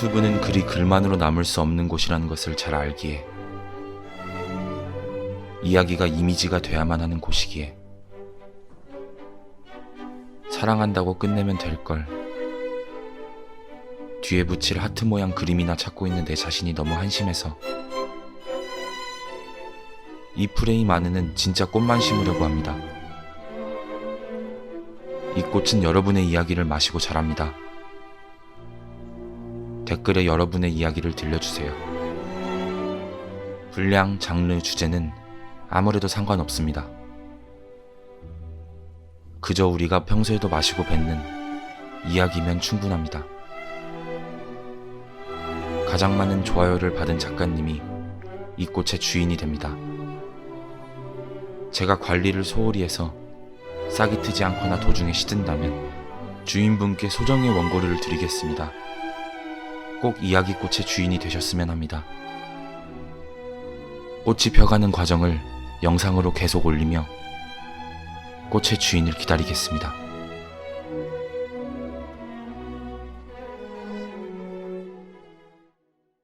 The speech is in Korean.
유튜브는 글이 글만으로 남을 수 없는 곳이라는 것을 잘 알기에 이야기가 이미지가 돼야만 하는 곳이기에 사랑한다고 끝내면 될 걸. 뒤에 붙일 하트 모양 그림이나 찾고 있는 내 자신이 너무 한심해서 이 프레임 안에는 진짜 꽃만 심으려고 합니다. 이 꽃은 여러분의 이야기를 마시고 자랍니다. 댓글에 여러분의 이야기를 들려주세요. 분량, 장르, 주제는 아무래도 상관없습니다. 그저 우리가 평소에도 마시고 뱉는 이야기면 충분합니다. 가장 많은 좋아요를 받은 작가님이 이 꽃의 주인이 됩니다. 제가 관리를 소홀히 해서 싹이 트지 않거나 도중에 시든다면 주인분께 소정의 원고료를 드리겠습니다. 꼭 이야기꽃의 주인이 되셨으면 합니다. 꽃이 펴가는 과정을 영상으로 계속 올리며 꽃의 주인을 기다리겠습니다.